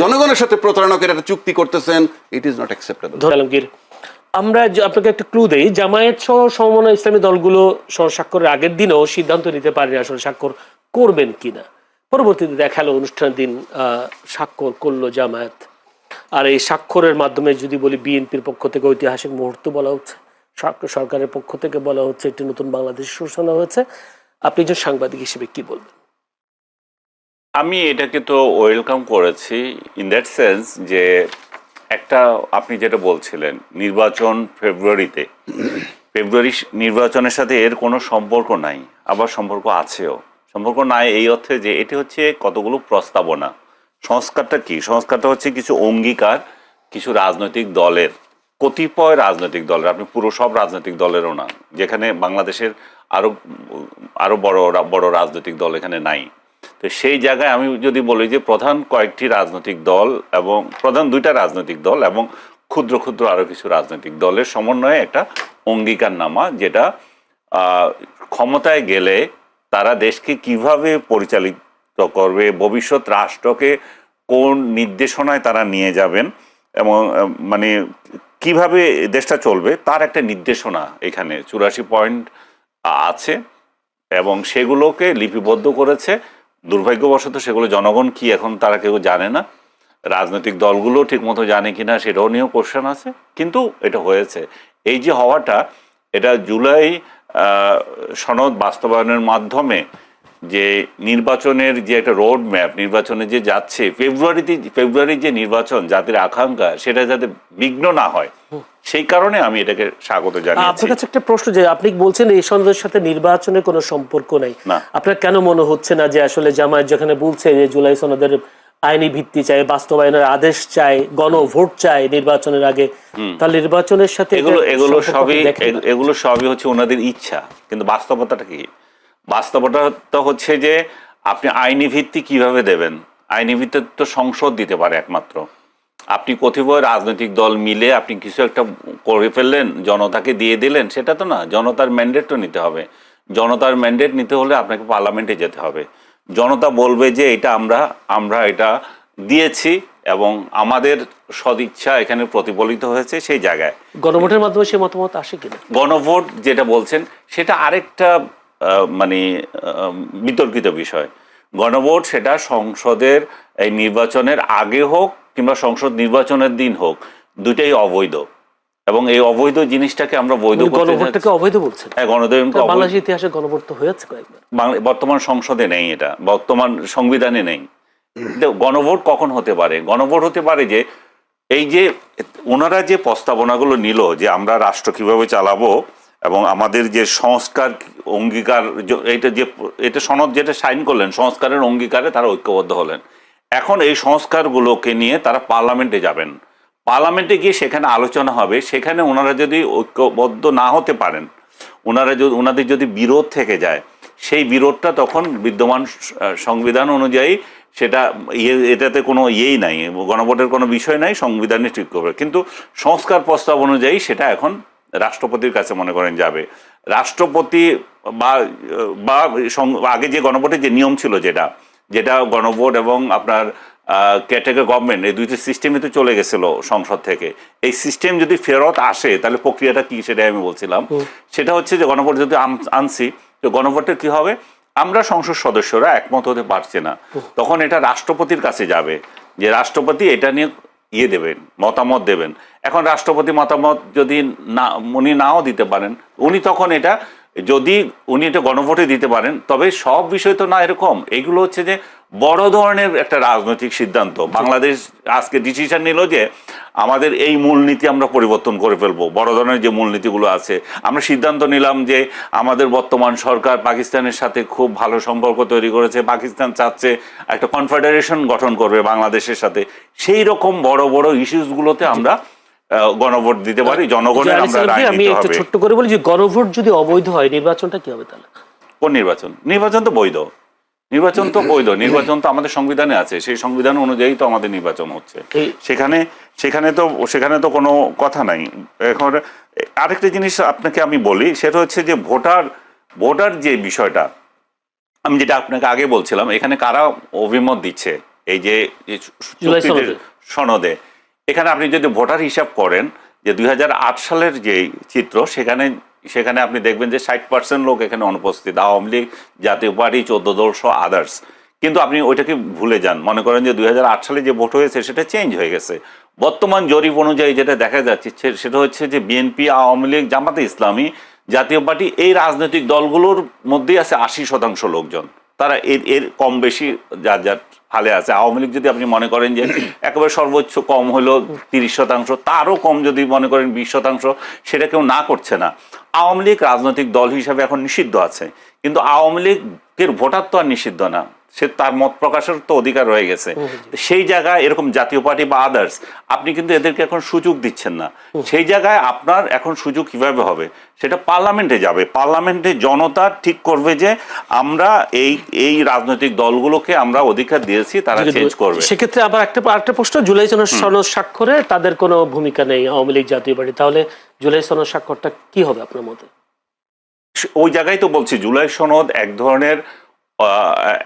জনগণের সাথে প্রতারণকের একটা চুক্তি করতেছেন ইট ইজ নট অ্যাকসেপ্টেবল আমরা আপনাকে একটা ক্লু দেই, জামায়াত সহ সমমনা ইসলামী দলগুলো স্বাক্ষরের আগের দিনেও সিদ্ধান্ত নিতে পারেনি আসলে স্বাক্ষর করবেন কিনা। পরবর্তীতে দেখাল অনুষ্ঠানের দিন স্বাক্ষর করল জামায়াত। আর এই স্বাক্ষরের মাধ্যমে যদি বলি বিএনপির পক্ষ থেকে ঐতিহাসিক মুহূর্ত বলা হচ্ছে সরকারের পক্ষ থেকে বলা হচ্ছে, একটি নতুন বাংলাদেশ সূচনা হয়েছে। আপনি একজন সাংবাদিক হিসেবে কি বলবেন? আমি এটাকে তো ওয়েলকাম করেছি ইন দ্যাট সেন্স যে একটা, আপনি যেটা বলছিলেন, নির্বাচন ফেব্রুয়ারিতে। ফেব্রুয়ারি নির্বাচনের সাথে এর কোনো সম্পর্ক নাই, আবার সম্পর্ক আছেও। সম্পর্ক নাই এই অর্থে যে এটি হচ্ছে কতগুলো প্রস্তাবনা। সংস্কারটা কি? সংস্কারটা হচ্ছে কিছু অঙ্গীকার, কিছু রাজনৈতিক দলের, কতিপয় রাজনৈতিক দলের, আপনি পুরো সব রাজনৈতিক দলেরও না, যেখানে বাংলাদেশের আরও আরও বড় বড় রাজনৈতিক দল এখানে নাই। তো সেই জায়গায় আমি যদি বলি যে প্রধান কয়েকটি রাজনৈতিক দল এবং প্রধান দুইটা রাজনৈতিক দল এবং ক্ষুদ্র ক্ষুদ্র আরও কিছু রাজনৈতিক দলের সমন্বয়ে একটা অঙ্গীকারনামা যেটা ক্ষমতায় গেলে তারা দেশকে কীভাবে পরিচালিত করবে, ভবিষ্যৎ রাষ্ট্রকে কোন নির্দেশনায় তারা নিয়ে যাবেন এবং মানে কীভাবে দেশটা চলবে তার একটা নির্দেশনা এখানে চুরাশি পয়েন্ট আছে এবং সেগুলোকে লিপিবদ্ধ করেছে দুর্ভাগ্যবশত সেগুলো জনগণ কি এখন তারা কেউ জানে না? রাজনৈতিক দলগুলো ঠিকমতো জানে কি না সেটাও নিয়েও কোশ্চেন আছে। কিন্তু এটা হয়েছে। এই যে হওয়াটা, এটা জুলাই সনদ বাস্তবায়নের মাধ্যমে যে নির্বাচনের যে একটা রোড ম্যাপ নির্বাচনে যে যাচ্ছে ফেব্রুয়ারিতে ফেব্রুয়ারির যে নির্বাচন জাতির আকাঙ্ক্ষা সেটা যাতে বিঘ্ন না হয় সেই কারণে আমি এটাকে স্বাগত জানিয়েছি। আপনার কাছে একটা প্রশ্ন যে আপনি বলছেন এই সনদের সাথে নির্বাচনের কোনো সম্পর্ক নাই? আপনার কেন মনে হচ্ছে না যে আসলে জামায়াত যেখানে বলছে যে জুলাই সনদের আইনি ভিত্তি চাই বাস্তবায়নের আদেশ চাই গণভোট চাই নির্বাচনের আগে তাহলে নির্বাচনের সাথে এগুলো এগুলো সবই এগুলো সবই হচ্ছে ওনাদের ইচ্ছা কিন্তু বাস্তবতাটা কি? বাস্তবতা তো হচ্ছে যে আপনি আইনি ভিত্তি কীভাবে দেবেন? আইনি ভিত্তি তো সংসদ দিতে পারে একমাত্র। আপনি কতিপয় রাজনৈতিক দল মিলে আপনি কিছু একটা করে ফেললেন জনতাকে দিয়ে দিলেন সেটা তো না জনতার ম্যান্ডেট তো নিতে হবে। জনতার ম্যান্ডেট নিতে হলে আপনাকে পার্লামেন্টে যেতে হবে। জনতা বলবে যে এটা আমরা আমরা এটা দিয়েছি এবং আমাদের সদিচ্ছা এখানে প্রতিফলিত হয়েছে সেই জায়গায়। গণভোটের মাধ্যমে সে মতামত আসে কিনা? গণভোট যেটা বলছেন সেটা আরেকটা মানে বিতর্কিত বিষয়। গণভোট সেটা সংসদের এই নির্বাচনের আগে হোক কিংবা সংসদ নির্বাচনের দিন হোক দুটাই অবৈধ। এবং এই অবৈধ জিনিসটাকে আমরা বৈধ গণভোটটাকে অবৈধ বলছেন? হ্যাঁ গণতন্ত্র বাংলাদেশের ইতিহাসে গণভোট তো হয়েছে কয়েকবার। বর্তমান সংসদে নেই এটা। বর্তমান সংবিধানে নেই। গণভোট কখন হতে পারে? গণভোট হতে পারে যে এই যে ওনারা যে প্রস্তাবনাগুলো নিল যে আমরা রাষ্ট্র কীভাবে চালাবো এবং আমাদের যে সংস্কার অঙ্গীকার এটা যে, এটা সনদ যেটা সাইন করলেন, সংস্কারের অঙ্গীকারে তারা ঐক্যবদ্ধ হলেন। এখন এই সংস্কারগুলোকে নিয়ে তারা পার্লামেন্টে যাবেন। পার্লামেন্টে গিয়ে সেখানে আলোচনা হবে, সেখানে ওনারা যদি ঐক্যবদ্ধ না হতে পারেন, ওনারা যদি, ওনাদের যদি বিরোধ থেকে যায়, সেই বিরোধটা তখন বিদ্যমান সংবিধান অনুযায়ী সেটা ইয়ে এটাতে কোনো ইয়েই নাই, গণভোটের কোনো বিষয় নাই সংবিধানে ঠিক করবে। কিন্তু সংস্কার প্রস্তাব অনুযায়ী সেটা এখন রাষ্ট্রপতির কাছে মনে করেন যাবে। রাষ্ট্রপতি বা বা আগে যে গণভোটের যে নিয়ম ছিল যেটা যেটা গণভোট এবং আপনার ক্যাটেগরি গভর্নমেন্ট এই দুইটি সিস্টেমে তো চলে গেছিল সংসদ থেকে। এই সিস্টেম যদি ফেরত আসে তাহলে প্রক্রিয়াটা কি সেটাই আমি বলছিলাম। সেটা হচ্ছে যে গণভোট যদি আনছি তো গণভোটের কি হবে? আমরা সংসদ সদস্যরা একমত হতে পারছে না। তখন এটা রাষ্ট্রপতির কাছে যাবে। যে রাষ্ট্রপতি এটা নিয়ে ইয়ে দেবেন, মতামত দেবেন। এখন রাষ্ট্রপতি মতামত যদি না, উনি নাও দিতে পারেন, উনি তখন এটা যদি উনি এটা গণভোটে দিতে পারেন তবে সব বিষয় তো না এরকম। এগুলো হচ্ছে যে বড় ধরনের একটা রাজনৈতিক সিদ্ধান্ত। বাংলাদেশ আজকে ডিসিশন নিল যে আমাদের এই মূলনীতি আমরা পরিবর্তন করে ফেলব। বড় ধরনের যে মূলনীতিগুলো আছে আমরা সিদ্ধান্ত নিলাম যে আমাদের বর্তমান সরকার পাকিস্তানের সাথে খুব ভালো সম্পর্ক তৈরি করেছে পাকিস্তান চাচ্ছে একটা কনফেডারেশন গঠন করবে বাংলাদেশের সাথে। সেই রকম বড় বড় ইস্যুসগুলোতে আমরা গণভোট দিতে পারি জনগণের আমরা রায় আমি একটু ছোট্ট করে বলি যে গণভোট যদি অবৈধ হয় নির্বাচনটা কি হবে তাহলে? কোন নির্বাচন? নির্বাচন তো বৈধ। নির্বাচন তো বৈধ। নির্বাচন তো আমাদের সংবিধানে আছে। সেই সংবিধান অনুযায়ী তো আমাদের নির্বাচন হচ্ছে। সেখানে সেখানে তো সেখানে তো কোনো কথা নাই। এখন আরেকটা জিনিস আপনাকে আমি বলি সেটা হচ্ছে যে ভোটার ভোটার যে বিষয়টা আমি যেটা আপনাকে আগে বলছিলাম এখানে কারা অভিমত দিচ্ছে? এই যে সনদে। এখানে আপনি যদি ভোটার হিসাব করেন যে দুই হাজার আট সালের যে চিত্র, সেখানে সেখানে আপনি দেখবেন যে ষাট পার্সেন্ট লোক এখানে অনুপস্থিত, আওয়ামী লীগ, জাতীয় পার্টি চোদ্দ দলশ আদার্স কিন্তু আপনি ওইটাকে ভুলে যান। মনে করেন যে দুই হাজার আট সালে যে ভোট হয়েছে, সেটা চেঞ্জ হয়ে গেছে। বর্তমান জরিপ অনুযায়ী যেটা দেখা যাচ্ছে সেটা হচ্ছে যে বিএনপি, আওয়ামী লীগ, জামাতে ইসলামী, জাতীয় পার্টি, এই রাজনৈতিক দলগুলোর মধ্যেই আছে আশি শতাংশ লোকজন। তারা এর এর কম বেশি যার যার হালে আছে। আওয়ামী লীগ যদি আপনি মনে করেন যে একেবারে সর্বোচ্চ কম হলো তিরিশ শতাংশ, তারও কম যদি মনে করেন বিশ শতাংশ, সেটা কেউ না করছে না। আওয়ামী লীগ রাজনৈতিক দল হিসাবে এখন নিষিদ্ধ আছে। কিন্তু আওয়ামী লীগের ভোটার তো আর নিষিদ্ধ না। সে তার মত প্রকাশের তো অধিকার রয়ে গেছে। সেই জায়গায় এরকম জাতীয় পার্টি বা আদার্স আপনি কিন্তু এদেরকে এখন সুযোগ দিচ্ছেন না। সেই জায়গায় আপনার এখন সুযোগ কীভাবে হবে? সেটা পার্লামেন্টে যাবে। পার্লামেন্টে জনতা ঠিক করবে যে আমরা এই এই রাজনৈতিক দলগুলোকে আমরা অধিকার দিয়েছি তারা চেঞ্জ করবে। সেক্ষেত্রে আবার একটা আরেকটা প্রশ্ন জুলাই সনদ সনদ স্বাক্ষরে তাদের কোনো ভূমিকা নেই আওয়ামী লীগ জাতীয় পার্টি। তাহলে জুলাই সনদ স্বাক্ষরটা কি হবে আপনার মতে? ওই জায়গায় তো বলছি জুলাই সনদ এক ধরনের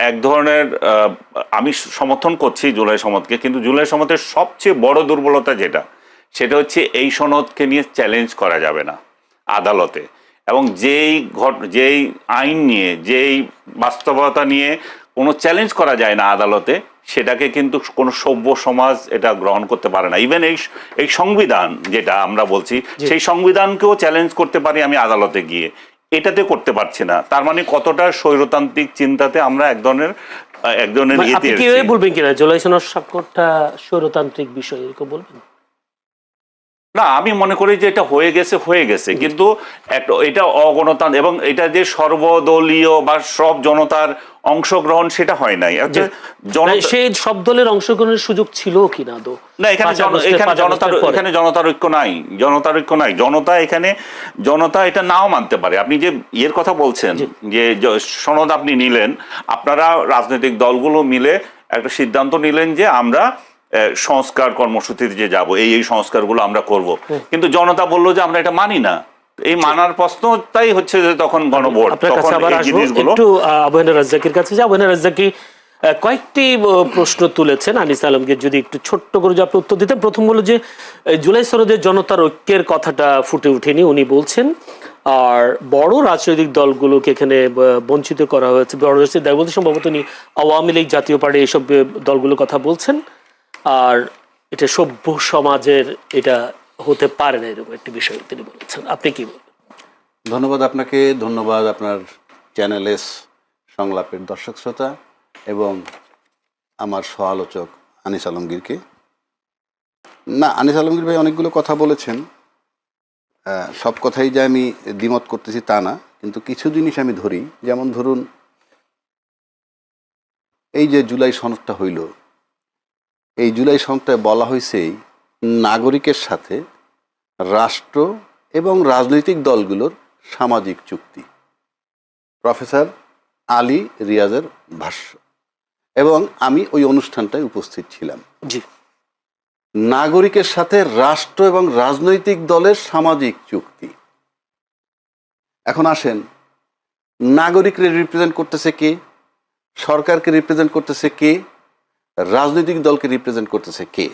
এক ধরনের আমি সমর্থন করছি জুলাই সনদকে কিন্তু জুলাই সনদের সবচেয়ে বড় দুর্বলতা যেটা সেটা হচ্ছে এই সনদকে নিয়ে চ্যালেঞ্জ করা যাবে না আদালতে। এবং যেই ঘট যেই আইন নিয়ে যেই বাস্তবতা নিয়ে কোনো চ্যালেঞ্জ করা যায় না আদালতে সেটাকে কিন্তু কোনো সভ্য সমাজ এটা গ্রহণ করতে পারে না। ইভেন এই এই সংবিধান যেটা আমরা বলছি সেই সংবিধানকেও চ্যালেঞ্জ করতে পারি আমি আদালতে গিয়ে। এটাতে করতে পারছি না। তার মানে কতটা স্বৈরতান্ত্রিক চিন্তাতে আমরা এক ধরনের এক ধরনের মানে বলবেন কিনা? জুলাই সনদ স্বাক্ষরটা স্বৈরতান্ত্রিক বিষয় এরকম বলবেন? না আমি মনে করি যে এটা হয়ে গেছে হয়ে গেছে। কিন্তু এটা অগণতান্ত্রিক এবং এটা যে সর্বদলীয় বা সব জনতার অংশগ্রহণ সেটা হয় নাই। সেই সব দলের অংশগ্রহণের সুযোগ ছিল কিনা আদৌ না এখানে এখানে জনতার এখানে জনতার ঐক্য নাই। জনতার ঐক্য নাই। জনতা এখানে জনতা এটা নাও মানতে পারে। আপনি যে ইয়ের কথা বলছেন যে সনদ আপনি নিলেন আপনারা রাজনৈতিক দলগুলো মিলে একটা সিদ্ধান্ত নিলেন যে আমরা সংস্কার কর্মসূচিতে যে যাব এই এই সংস্কারগুলো আমরা করব। কিন্তু জনতা বলল যে আমরা এটা মানি না। এই মানার প্রশ্নটাই হচ্ছে যে তখন গণভোট তখন এই জিনিসগুলো একটু আবহানা রাজ্জাকির কাছে যে আবহানা রাজ্জাকি কয়েকটি প্রশ্ন তুলেছেন আনিস আলমকে। যদি একটু ছোট্ট করে যে আপনি উত্তর দিতেন প্রথম হলো যে জুলাই সনদের জনতার ঐক্যের কথাটা ফুটে ওঠেনি উনি বলছেন। আর বড় রাজনৈতিক দলগুলোকে এখানে বঞ্চিত করা হয়েছে। বড় রাজনৈতিক দল বলতে সম্ভবত উনি আওয়ামী লীগ জাতীয় পার্টি এইসব দলগুলোর কথা বলছেন। আর এটা সভ্য সমাজের এটা হতে পারে না এরকম একটি বিষয় তিনি বলেছেন। আপনি কি বলবেন? ধন্যবাদ আপনাকে, ধন্যবাদ আপনার চ্যানেলের সংলাপের দর্শক শ্রোতা এবং আমার সহ-আলোচক আনিস আলমগীরকে। না, আনিস আলমগীর ভাই অনেকগুলো কথা বলেছেন। সব কথাই যে আমি দ্বিমত করতেছি তা না, কিন্তু কিছু জিনিস আমি ধরি। যেমন ধরুন, এই যে জুলাই সনদটা হইল এই জুলাই সনদটায় বলা হয়েছে নাগরিকের সাথে রাষ্ট্র এবং রাজনৈতিক দলগুলোর সামাজিক চুক্তি। প্রফেসর আলী রিয়াজের ভাষ্য। এবং আমি ওই অনুষ্ঠানটায় উপস্থিত ছিলাম। জি। নাগরিকের সাথে রাষ্ট্র এবং রাজনৈতিক দলের সামাজিক চুক্তি। এখন আসেন নাগরিককে রিপ্রেজেন্ট করতেছে কে? সরকারকে রিপ্রেজেন্ট করতেছে কে? রাজনৈতিক দলকে রিপ্রেজেন্ট করতেছে কে?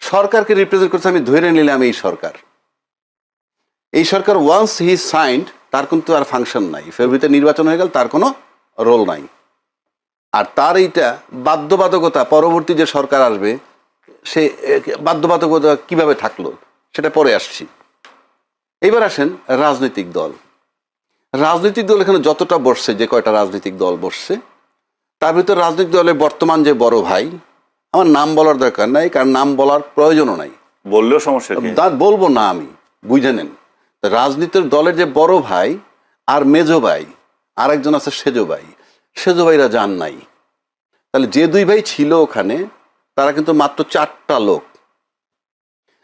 সরকারকে রিপ্রেজেন্ট করতে আমি ধরে নিলাম এই সরকার। এই সরকার ওয়ান্স হি সাইন্ড তার কিন্তু আর ফাংশন নাই। ফেব্রুয়ারিতে নির্বাচন হয়ে গেল, তার কোনো রোল নাই। আর তার এইটা বাধ্যবাধকতা, পরবর্তী যে সরকার আসবে, সে, বাধ্যবাধকতা কীভাবে থাকল, সেটা পরে আসছি। এবার আসেন রাজনৈতিক দল। রাজনৈতিক দল এখানে যতটা বসছে, যে কয়টা রাজনৈতিক দল বসছে তার ভিতর রাজনৈতিক দলের বর্তমান যে বড় ভাই আমার নাম বলার দরকার নাই কারণ নাম বলার প্রয়োজনও নাই। বললেও সমস্যা তা বলব না আমি বুঝে নেন। রাজনীতির দলের যে বড় ভাই আর মেজো ভাই আরেকজন আছে সেজো ভাই সেজো ভাইরা যান নাই। তাহলে যে দুই ভাই ছিল ওখানে তারা কিন্তু মাত্র চারটা লোক।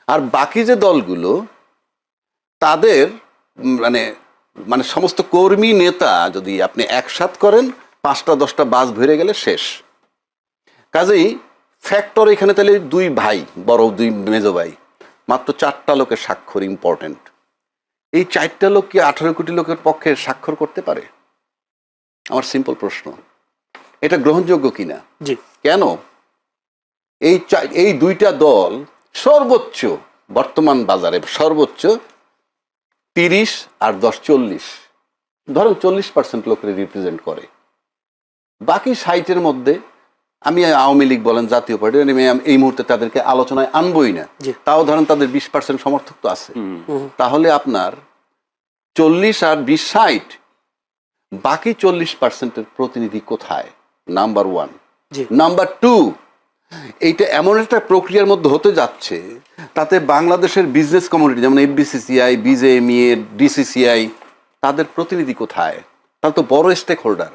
আর বাকি যে দলগুলো তাদের মানে মানে সমস্ত কর্মী নেতা যদি আপনি একসাথ করেন পাঁচটা দশটা বাস ভরে গেলে শেষ। কাজেই ফ্যাক্টর এখানে তাহলে দুই ভাই বড় দুই মেজো ভাই মাত্র চারটা লোকের স্বাক্ষর ইম্পর্টেন্ট এই চারটা লোক কি আঠারো কোটি লোকের পক্ষে স্বাক্ষর করতে পারে? আমার সিম্পল প্রশ্ন। এটা গ্রহণযোগ্য কিনা? জি। কেন? এই এই দুইটা দল সর্বোচ্চ বর্তমান বাজারে সর্বোচ্চ তিরিশ আর দশ চল্লিশ। ধরুন চল্লিশ পার্সেন্ট লোকের রিপ্রেজেন্ট করে। বাকি সাইটের মধ্যে আমি আওয়ামী লীগ বলেন জাতীয় পার্টি আমি এই মুহূর্তে তাদেরকে আলোচনায় আনবই না। তাও ধরেন তাদের বিশ পার্সেন্ট সমর্থক তো আছে। তাহলে আপনার চল্লিশ আর বিশ ষাট বাকি চল্লিশ পার্সেন্টের প্রতিনিধি কোথায়? নাম্বার ওয়ান নাম্বার টু এইটা এমন একটা প্রক্রিয়ার মধ্যে হতে যাচ্ছে তাতে বাংলাদেশের বিজনেস কমিউনিটি যেমন এফবিসিসিআই বিজেএমইএ ডিসিসিআই তাদের প্রতিনিধি কোথায়? তারা তো বড় স্টেক হোল্ডার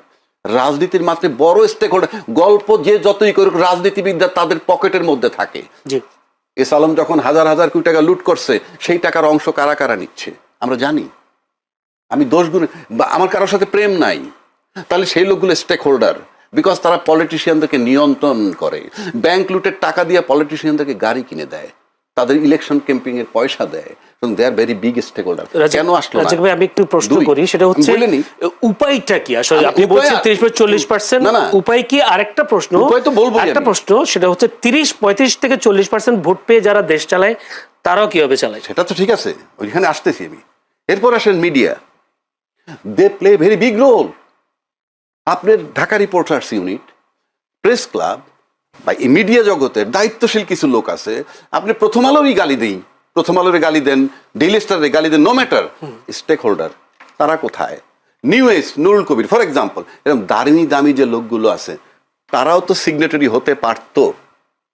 রাজনীতির মাত্রে বড় স্টেক হোল্ডার গল্প যে যতই করুক রাজনীতিবিদরা তাদের পকেটের মধ্যে থাকে। এস আলম যখন হাজার হাজার কোটি টাকা লুট করছে সেই টাকার অংশ কারা কারা নিচ্ছে? আমরা জানি। আমি দোষ গুণ বা আমার কারোর সাথে প্রেম নাই। তাহলে সেই লোকগুলো স্টেক হোল্ডার বিকজ তারা পলিটিশিয়ানদেরকে নিয়ন্ত্রণ করে। ব্যাংক লুটের টাকা দিয়ে পলিটিশিয়ানদেরকে গাড়ি কিনে দেয়। তাদের ইলেকশন ক্যাম্পিং এর পয়সা দেয়। They are very big stakeholder কেন আসলো? রাজীব ভাই আমি একটু প্রশ্ন করি সেটা হচ্ছে উপায়টা কি? আসলে আপনি বলছেন তিরিশ চল্লিশ পার্সেন্ট না, না। উপায় কি? আরেকটা প্রশ্ন। উপায় তো বলবোই একটা প্রশ্ন সেটা হচ্ছে তিরিশ পঁয়ত্রিশ থেকে চল্লিশ পার্সেন্ট ভোট পেয়ে যারা দেশ চালায় তারাও কীভাবে চালায়? সেটা তো ঠিক আছে ওইখানে আসতেছি আমি। এরপর আসেন media they play very big role আপনার Dhaka reporters unit press club বা এই মিডিয়া জগতের দায়িত্বশীল কিছু লোক আছে। আপনি প্রথম আলোরই গালি দেই। প্রথম আলোরে গালি দেন ডেইলি স্টারে গালি দেন নো ম্যাটার স্টেক হোল্ডার তারা কোথায়? New Age Nurul Kabir for example এরকম দারিমি দামি যে লোকগুলো আছে, তারাও তো সিগনেটারি হতে পারতো।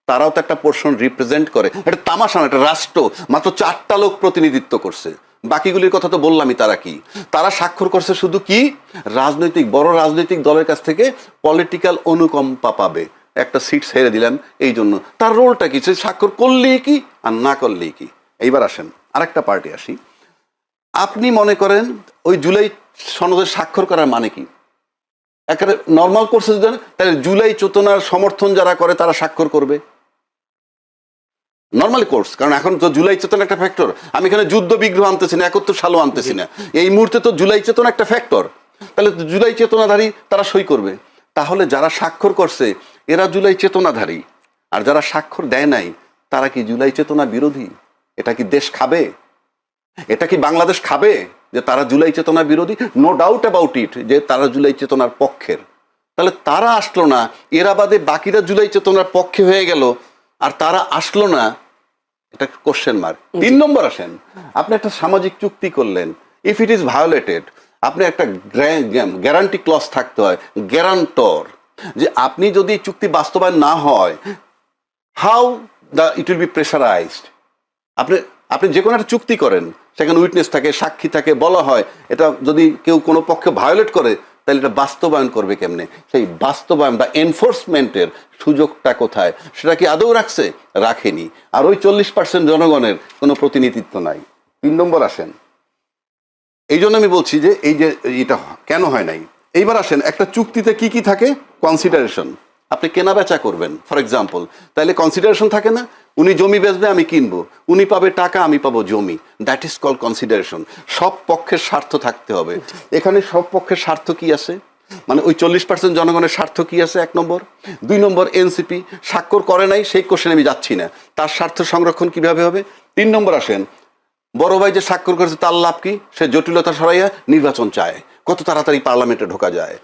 তারাও তো একটা পোর্শন রিপ্রেজেন্ট করে। একটা তামাশা না এটা রাষ্ট্র, মাত্র চারটা লোক প্রতিনিধিত্ব করছে। বাকিগুলির কথা তো বললামই, তারা কি? তারা স্বাক্ষর করছে শুধু কি? রাজনৈতিক, বড় রাজনৈতিক দলের কাছ থেকে পলিটিক্যাল অনুকম্পা পাবে। একটা সিট ছেড়ে দিলেন, এই জন্য। তার রোলটা কি? সে স্বাক্ষর করলেই কি আর না করলেই কি? এইবার আসেন, আরেকটা পার্টি আসি। আপনি মনে করেন ওই জুলাই সনদে স্বাক্ষর করার মানে কি? একেবারে নর্মাল কোর্সে যদি তাহলে জুলাই চেতনার সমর্থন যারা করে, তারা স্বাক্ষর করবে। নর্মালি কোর্স কারণ এখন তো জুলাই চেতনা একটা ফ্যাক্টর আমি এখানে যুদ্ধ বিগ্রহ আনতেছি না একত্র সালও আনতেছি না। এই মুহূর্তে তো জুলাই চেতনা একটা ফ্যাক্টর তাহলে জুলাই চেতনাধারী তারা সই করবে। তাহলে যারা স্বাক্ষর করছে এরা জুলাই চেতনাধারী। আর যারা স্বাক্ষর দেয় নাই তারা কি জুলাই চেতনা বিরোধী? এটা কি দেশ খাবে? এটা কি বাংলাদেশ খাবে যে তারা জুলাই চেতনা বিরোধী? নো ডাউট অ্যাবাউট ইট যে তারা জুলাই চেতনার পক্ষের। তাহলে তারা আসলো না এরা বাদে বাকিরা জুলাই চেতনার পক্ষে হয়ে গেল আর তারা আসলো না। এটা কোশ্চেন মার্ক তিন নম্বর আসেন। আপনি একটা সামাজিক চুক্তি করলেন। ইফ ইট ইজ ভায়োলেটেড আপনি একটা গ্যারান্টি ক্লস থাকতে হয়। গ্যারান্টর যে আপনি যদি চুক্তি বাস্তবায়ন না হয় how the it will be pressurised আপনি আপনি যে কোনো একটা চুক্তি করেন, সেখানে উইটনেস থাকে, সাক্ষী থাকে, বলা হয়, এটা যদি কেউ কোনো পক্ষে ভায়োলেট করে, তাহলে এটা বাস্তবায়ন করবে কেমনে? সেই বাস্তবায়ন বা এনফোর্সমেন্টের সুযোগটা কোথায়? সেটা কি আদৌ রাখছে? রাখেনি। আর ওই চল্লিশ পার্সেন্ট জনগণের কোনো প্রতিনিধিত্ব নাই। তিন নম্বর আসেন। এই জন্য আমি বলছি যে, এই যে, এটা কেন হয় নাই? এইবার আসেন, একটা চুক্তিতে কি কি থাকে? কনসিডারেশন আপনি কেনা বেচা করবেন ফর এক্সাম্পল তাহলে কনসিডারেশন থাকে না? উনি জমি বেচবে, আমি কিনবো। উনি পাবে টাকা, আমি পাবো জমি। দ্যাট ইজ কল কনসিডারেশন সব পক্ষের স্বার্থ থাকতে হবে। এখানে সব পক্ষের স্বার্থ কি আছে? মানে ওই চল্লিশ পার্সেন্ট জনগণের স্বার্থ কি আছে? এক নম্বর। দুই নম্বর এনসিপি স্বাক্ষর করে নাই, সেই কোশ্চেন আমি যাচ্ছি না। তার স্বার্থ সংরক্ষণ কীভাবে হবে? তিন নম্বর আসেন, বড় ভাই যে স্বাক্ষর করেছে, তার লাভ কি? সে জটিলতা সরাইয়া নির্বাচন চায়। কত তাড়াতাড়ি পার্লামেন্টে ঢোকা যায়।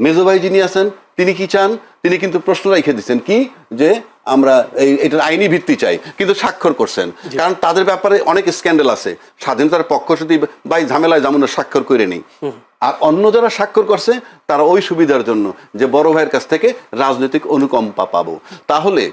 মেজো ভাই যিনি আছেন তিনি কি চান? তিনি কিন্তু প্রশ্ন রেখে দিচ্ছেন কি? যে আমরা এই এটার আইনি ভিত্তি চাই। কিন্তু স্বাক্ষর করছেন। কারণ তাদের ব্যাপারে অনেক স্ক্যান্ডেল আছে। স্বাধীনতার পক্ষ যদি ভাই ঝামেলায় যেমন স্বাক্ষর করে নেই। আর অন্য যারা স্বাক্ষর করছে তারা ওই সুবিধার জন্য যে বড় ভাইয়ের কাছ থেকে রাজনৈতিক অনুকম্পা পাবো। তাহলে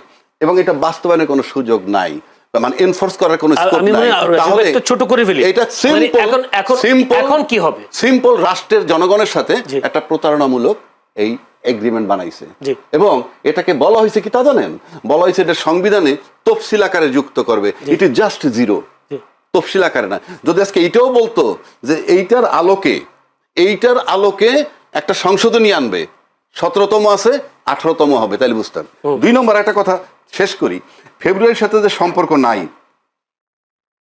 এবং এটা বাস্তবায়নের কোনো সুযোগ নাই। মানে এনফোর্স করার কোনো স্কোপ নাই। তাহলে ছোট করে ফেলি। এটা মানে সিম্পল এখন- এখন- সিম্পল এখন কি হবে? সিম্পল রাষ্ট্রের জনগণের সাথে একটা প্রতারণামূলক এই এগ্রিমেন্ট বানাইছে। এবং এটাকে বলা হয়েছে কি তা জানেন? বলা হয়েছে এটা সংবিধানে তফসিল আকারে যুক্ত করবে। ইট ইজ জাস্ট জিরো তফসিল আকারে না। যদি আজকে এইটাও বলতো যে এইটার আলোকে এইটার আলোকে একটা সংশোধনী আনবে সতেরোতম আছে আঠারোতম হবে তাহলে বুঝতাম দুই নম্বর একটা কথা শেষ করি। ফেব্রুয়ারির সাথে যে সম্পর্ক নাই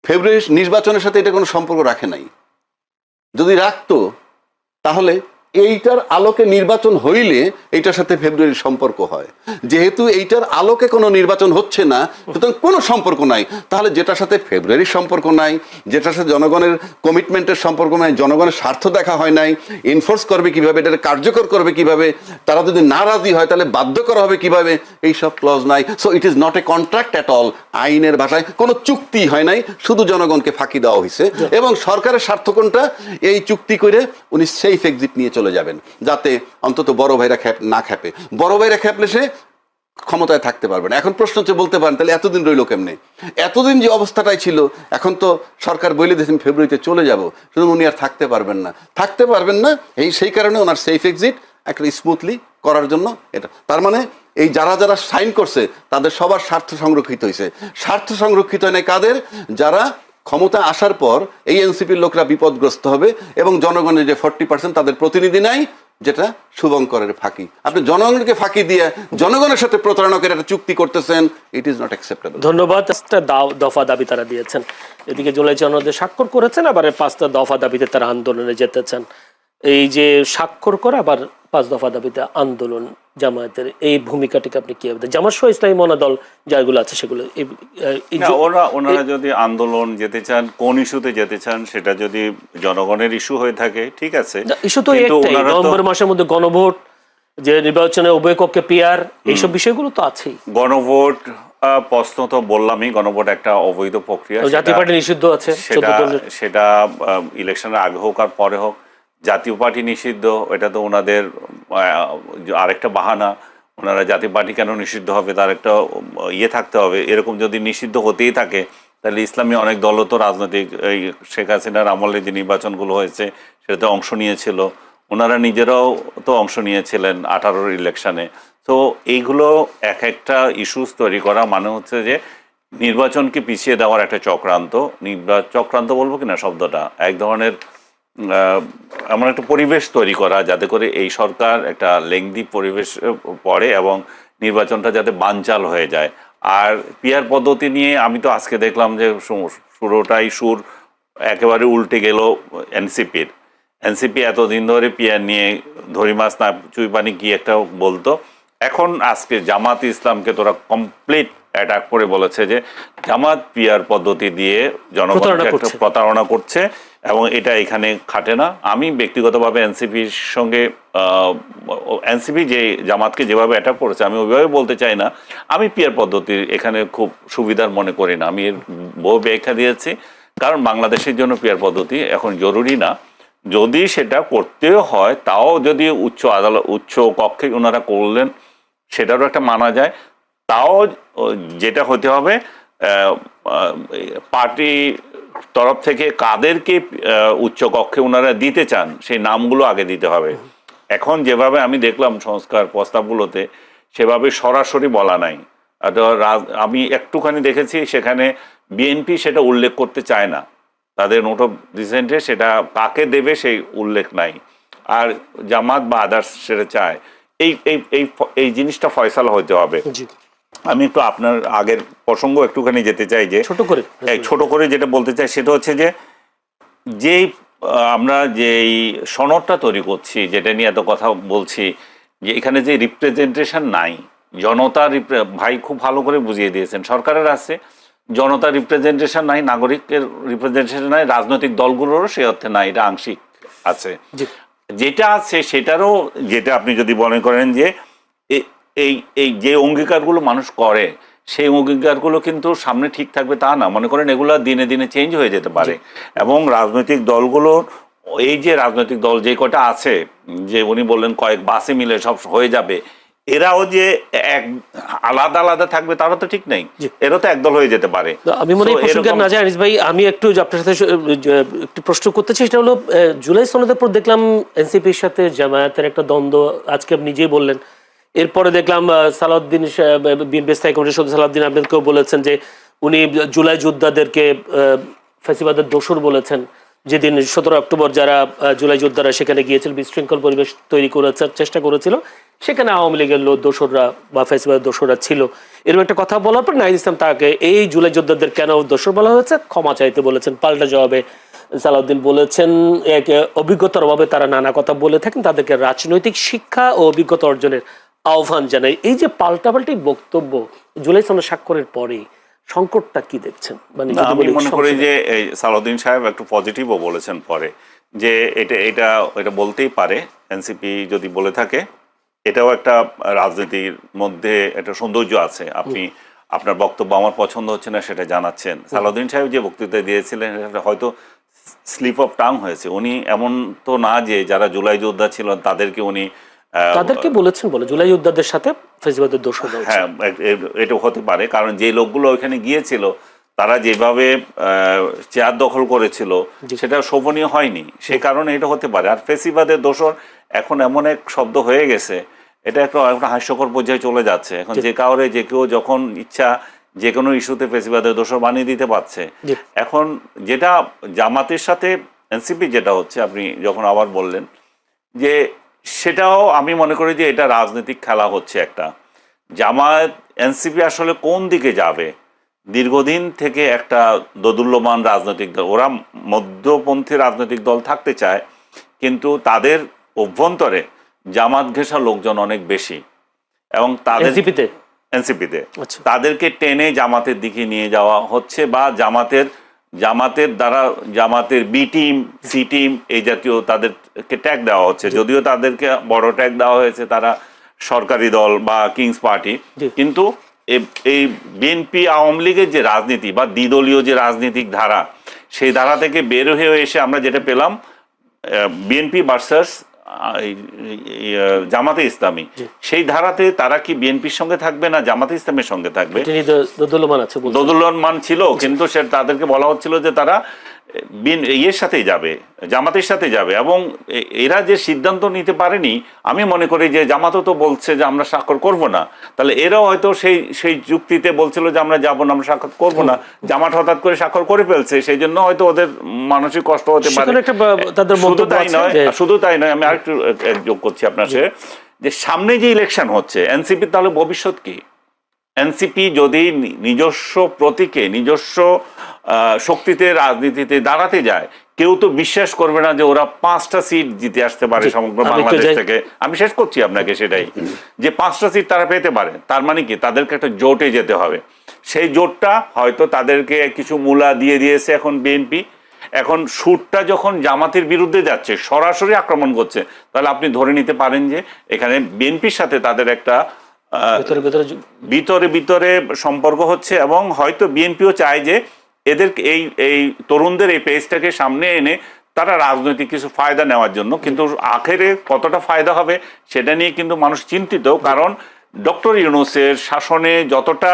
ফেব্রুয়ারি নির্বাচনের সাথে এটা কোনো সম্পর্ক রাখে নাই। যদি রাখতো তাহলে এইটার আলোকে নির্বাচন হইলে এইটার সাথে ফেব্রুয়ারির সম্পর্ক হয়। যেহেতু এইটার আলোকে কোনো নির্বাচন হচ্ছে না সুতরাং কোনো সম্পর্ক নাই। তাহলে যেটার সাথে ফেব্রুয়ারির সম্পর্ক নাই যেটার সাথে জনগণের কমিটমেন্টের সম্পর্ক নাই জনগণের স্বার্থ দেখা হয় নাই এনফোর্স করবে কীভাবে এটা কার্যকর করবে কীভাবে তারা যদি নারাজি হয় তাহলে বাধ্য করা হবে কীভাবে এই সব ক্লজ নাই। So it is not a contract at all আইনের ভাষায় কোনো চুক্তি হয় নাই শুধু জনগণকে ফাঁকি দেওয়া হয়েছে এবং সরকারের স্বার্থ কোনটা? এই চুক্তি করে উনি সেফ এক্সিট নিয়ে চলে যাবেন, যাতে অন্তত বড় ভাইরা খ্যাপ, না খ্যাপে। বড় ভাইরা খ্যাপলে সে ক্ষমতায় থাকতে পারবে না। এখন প্রশ্ন হচ্ছে, বলতে পারেন, তাহলে এতদিন রইল কেমনে? এতদিন যে অবস্থাটাই ছিল, এখন তো সরকার বলে দিয়েছেন, ফেব্রুয়ারিতে চলে যাব। শুধু উনি আর থাকতে পারবেন না। থাকতে পারবেন না, এই, সেই কারণে ওনার সেফ এক্সিট একটা স্মুথলি করার জন্য এটা। তার মানে এই যারা যারা সাইন করছে, তাদের সবার স্বার্থ সংরক্ষিত হয়েছে স্বার্থ সংরক্ষিত হয় কাদের? যারা ক্ষমতা আসার পর এই এনসিপির লোকরা বিপদগ্রস্ত হবে এবং জনগণের যে ফর্টি পার্সেন্ট তাদের প্রতিনিধি নাই, যেটা শুভঙ্করের ফাঁকি। আপনি জনগণকে ফাঁকি দিয়ে জনগণের সাথে প্রতারণকের একটা চুক্তি করতেছেন ইট ইজ নট অ্যাকসেপ্টেবল ধন্যবাদ। দাও- দফা দাবি তারা দিয়েছেন। এদিকে জুলাই জনদের স্বাক্ষর করেছেন, আবার পাঁচটা দফা দাবিতে তারা আন্দোলনে যেতে চান এই যে স্বাক্ষর করা আবার পাঁচ দফা দাবিতে আন্দোলন জামায়াতের এই ভূমিকাটিকে আপনি কি জামাত সহ ইসলামী মনা দল যেগুলো আছে সেগুলো ওরা ওনারা যদি আন্দোলন যেতে চান কোন ইস্যুতে যেতে চান সেটা যদি জনগণের ইস্যু হয়ে থাকে ঠিক আছে। ইস্যু তো নভেম্বর মাসের মধ্যে গণভোট যে নির্বাচনে উভয় কক্ষে পিয়ার এইসব বিষয়গুলো তো আছেই। গণভোট প্রশ্ন তো বললামই গণভোট একটা অবৈধ প্রক্রিয়া জাতীয় পার্টি নিষিদ্ধ আছে সেটা সেটা ইলেকশনের আগে হোক আর পরে হোক। জাতীয় পার্টি নিষিদ্ধ, এটা তো ওনাদের আরেকটা বাহানা। ওনারা জাতীয় পার্টি কেন নিষিদ্ধ হবে, তার একটা ইয়ে থাকতে হবে। এরকম যদি নিষিদ্ধ হতেই থাকে, তাহলে ইসলামী অনেক দলও তো রাজনৈতিক, এই শেখ হাসিনার আমলে যে নির্বাচনগুলো হয়েছে, সেটাতে অংশ নিয়েছিল। ওনারা নিজেরাও তো অংশ নিয়েছিলেন আঠারোর ইলেকশনে। তো এইগুলো এক একটা ইস্যুস তৈরি করা মানে হচ্ছে যে, নির্বাচনকে পিছিয়ে দেওয়ার একটা চক্রান্ত। নির্বা- চক্রান্ত বলব কিনা শব্দটা? এক ধরনের এমন একটা পরিবেশ তৈরি করা যাতে করে এই সরকার একটা লেংদি পরিবেশ পড়ে এবং নির্বাচনটা যাতে বানচাল হয়ে যায়। আর পিয়ার পদ্ধতি নিয়ে আমি তো আজকে দেখলাম যে শুরুটাই সুর একেবারে উল্টে গেল এনসিপির। এনসিপি এতদিন ধরে পিয়ার নিয়ে ধরি মাছ না চুই পানি কি একটা বলতো। এখন আজকে জামাত ইসলামকে তোরা কমপ্লিট অ্যাটাক করে বলেছে যে জামাত পিয়ার পদ্ধতি দিয়ে জনগণকে একটা প্রতারণা করছে। এবং এটা এখানে খাটে না। আমি ব্যক্তিগতভাবে এনসিপির সঙ্গে এনসিপি যে জামাতকে যেভাবে অ্যাটাক করেছে, আমি ওইভাবে বলতে চাই না। আমি পিয়ার পদ্ধতির এখানে খুব সুবিধার মনে করি না। আমি এর বহু ব্যাখ্যা দিয়েছি। কারণ বাংলাদেশের জন্য পিয়ার পদ্ধতি এখন জরুরি না। যদি সেটা করতেও হয়, তাও যদি উচ্চ আদালত উচ্চ কক্ষে ওনারা করলেন, সেটারও একটা মানা যায়। তাও যেটা হতে হবে পার্টি তরফ থেকে কাদেরকে উচ্চ কক্ষে ওনারা দিতে চান, সেই নামগুলো আগে দিতে হবে। এখন যেভাবে আমি দেখলাম সংস্কার প্রস্তাবগুলোতে, সেভাবে সরাসরি বলা নাই। আমি একটুখানি দেখেছি, সেখানে বিএনপি সেটা উল্লেখ করতে চায় না। তাদের নোট অফ ডিসেন্টে সেটা কাকে দেবে সেই উল্লেখ নাই। আর জামাত বা আদার্স সেটা চায়। এই এই এই জিনিসটা ফয়সালা হতে হবে। আমি একটু আপনার আগের প্রসঙ্গ একটুখানি যেতে চাই যে ছোট করে এই ছোট করে। যেটা বলতে চাই সেটা হচ্ছে যে যেই আমরা যেই সনদটা তৈরি করছি যেটা নিয়ে এত কথা বলছি যে এখানে যে রিপ্রেজেন্টেশন নাই জনতা ভাই খুব ভালো করে বুঝিয়ে দিয়েছেন সরকারের আছে জনতা রিপ্রেজেন্টেশন নাই নাগরিকের রিপ্রেজেন্টেশন নাই রাজনৈতিক দলগুলোরও সে অর্থে নাই এটা আংশিক আছে। যেটা আছে সেটারও যেটা আপনি যদি মনে করেন যে এই এই যে অঙ্গীকারগুলো মানুষ করে সেই অঙ্গীকারগুলো কিন্তু সামনে ঠিক থাকবে তা না। মনে করেন এগুলো দিনে দিনে চেঞ্জ হয়ে যেতে পারে। এবং রাজনৈতিক দলগুলো এই যে রাজনৈতিক দল যে কটা আছে যে উনি বললেন কয়েক বাসে মিলে সব হয়ে যাবে এরাও যে এক আলাদা আলাদা থাকবে তারা তো ঠিক নেই। এরা তো একদল হয়ে যেতে পারে। আমি মনে হয় না আনিস ভাই আমি একটু আপনার সাথে একটু প্রশ্ন করতে চাই সেটা হলো জুলাই সনদের পর দেখলাম এনসিপির সাথে জামায়াতের একটা দ্বন্দ্ব। আজকে আপনি নিজেই বললেন এরপরে দেখলাম সালাউদ্দিন বিএনপি স্থায়ী কমিটির সদস্য সালাউদ্দিন আহমেদকেও বলেছেন যে উনি জুলাই যোদ্ধাদেরকে আহ, ফ্যাসিবাদের দোসর বলেছেন। যেদিন সতেরো অক্টোবর যারা জুলাই যোদ্ধারা সেখানে গিয়েছিল বিশৃঙ্খল পরিবেশ তৈরি করার চেষ্টা করেছিল সেখানে আওয়ামী লীগের লোক দোসররা বা ফেসবুকের দোসররা ছিল। এরকম একটা কথা বলার পর নাহিদ ইসলাম তাকে এই জুলাই যোদ্ধাদের কেন দোসর বলা হয়েছে? ক্ষমা চাইতে বলেছেন পাল্টা জবাবে সালাউদ্দিন বলেছেন এক অভিজ্ঞতার অভাবে তারা নানা কথা বলে থাকেন তাদেরকে রাজনৈতিক শিক্ষা ও অভিজ্ঞতা অর্জনের আহ্বান জানাই। এই যে পাল্টাপাল্টি বক্তব্য জুলাই সনদ স্বাক্ষরের পরে সংকটটা কি দেখছেন? মানে আমি মনে করি যে সালাউদ্দিন সাহেব একটু পজিটিভও বলেছেন পরে যে এটা এটা এটা বলতেই পারে এনসিপি যদি বলে থাকে এটাও একটা রাজনীতির মধ্যে একটা সৌন্দর্য আছে। আপনি আপনার বক্তব্য আমার পছন্দ হচ্ছে না সেটা জানাচ্ছেন। সালাউদ্দিন সাহেব যে বক্তৃতা দিয়েছিলেন হয়তো স্লিপ অফ টাং হয়েছে। উনি এমন তো না যে যারা জুলাই যোদ্ধা ছিলেন তাদেরকে উনি তাদেরকে বলেছেন বলে জুলাই যোদ্ধাদের সাথে ফেসবুকের দেওয়া হ্যাঁ এটা হতে পারে কারণ যে লোকগুলো ওইখানে গিয়েছিল তারা যেভাবে চেয়ার দখল করেছিল সেটা শোভনীয় হয়নি। সে কারণে এটা হতে পারে। আর ফেসিবাদের দোষর এখন এমন এক শব্দ হয়ে গেছে এটা একটা একটা হাস্যকর পর্যায়ে চলে যাচ্ছে। এখন যে কাউরে যে কেউ যখন ইচ্ছা যে কোনো ইস্যুতে ফেসিবাদের দোষর বানিয়ে দিতে পারছে। এখন যেটা জামাতের সাথে এনসিপি যেটা হচ্ছে আপনি যখন আবার বললেন যে সেটাও আমি মনে করি যে এটা রাজনৈতিক খেলা হচ্ছে একটা। জামায়াত এনসিপি আসলে কোন দিকে যাবে? দীর্ঘদিন থেকে একটা দোদুল্যমান রাজনৈতিক দল ওরা মধ্যপন্থী রাজনৈতিক দল থাকতে চায় কিন্তু তাদের অভ্যন্তরে জামাত ঘেঁষা লোকজন অনেক বেশি। এবং তাদের এনসিপিতে? এনসিপিতে। আচ্ছা। তাদেরকে টেনে জামাতের দিকে নিয়ে যাওয়া হচ্ছে বা জামাতের জামাতের দ্বারা জামাতের বি টিম সি টিম এই জাতীয় তাদেরকে ট্যাগ দেওয়া হচ্ছে। যদিও তাদেরকে বড় ট্যাগ দেওয়া হয়েছে তারা সরকারি দল বা কিংস পার্টি কিন্তু এই বিএনপি আওয়ামী লীগের যে রাজনীতি বা দ্বিদলীয় যে রাজনৈতিক ধারা সেই ধারা থেকে বের হয়ে এসে আমরা যেটা পেলাম বিএনপি ভার্সাস জামাতে ইসলামী। সেই ধারাতে তারা কি বিএনপির সঙ্গে থাকবে না জামাতে ইসলামের সঙ্গে থাকবে? দোদুল্যমান মান ছিল কিন্তু সে তাদেরকে বলা হচ্ছিল যে তারা বিন ইয়ের সাথেই যাবে জামাতের সাথে যাবে এবং এরা যে সিদ্ধান্ত নিতে পারেনি আমি মনে করি যে জামাতও তো বলছে যে আমরা স্বাক্ষর করব না। তাহলে এরাও হয়তো সেই সেই যুক্তিতে বলছিল যে আমরা যাব না আমরা স্বাক্ষর করব না। জামাত হঠাৎ করে স্বাক্ষর করে ফেলছে সেই জন্য হয়তো ওদের মানসিক কষ্ট হতে পারে। শুধু তাই নয় শুধু তাই নয় আমি আরেকটু যোগ করছি আপনার সাথে যে সামনে যে ইলেকশন হচ্ছে এনসিপি তাহলে ভবিষ্যৎ কি? এনসিপি যদি নিজস্ব প্রতীকে নিজস্ব শক্তিতে রাজনীতিতে দাঁড়াতে যায় কেউ তো বিশ্বাস করবে না যে ওরা পাঁচটা সিট জিতে আসতে পারে সমগ্র বাংলাদেশ থেকে। আমি শেষ করছি আপনাকে সেটাই। যে পাঁচটা সিট তারা পেতে পারে তার মানে কি? তাদেরকে একটা জোটে যেতে হবে। সেই জোটটা হয়তো তাদেরকে কিছু মূলা দিয়ে দিয়েছে এখন বিএনপি। এখন সুরটা যখন জামাতের বিরুদ্ধে যাচ্ছে সরাসরি আক্রমণ করছে তাহলে আপনি ধরে নিতে পারেন যে এখানে বিএনপির সাথে তাদের একটা ভিতরে ভিতরে সম্পর্ক হচ্ছে এবং হয়তো বিএনপিও চায় যে এদের এই এই তরুণদের এই পেজটাকে সামনে এনে তারা রাজনৈতিক কিছু ফায়দা নেওয়ার জন্য কিন্তু আখেরে কতটা ফায়দা হবে সেটা নিয়ে কিন্তু মানুষ চিন্তিত কারণ ডক্টর ইউনুসের শাসনে যতটা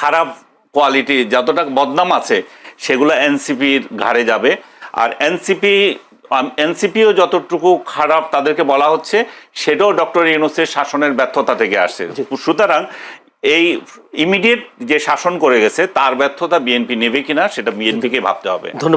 খারাপ কোয়ালিটি যতটা বদনাম আছে সেগুলো এনসিপির ঘাড়ে যাবে। আর এনসিপি এনসিপিও যতটুকু খারাপ তাদেরকে বলা হচ্ছে সেটাও ডক্টর ইউনুসের শাসনের ব্যর্থতা থেকে আসছে। সুতরাং এই ইমিডিয়েট যে শাসন করে গেছে, তার ব্যর্থতা বিএনপি নেবে কিনা, সেটা বিএনপিকে ভাবতে হবে। ধন্যবাদ।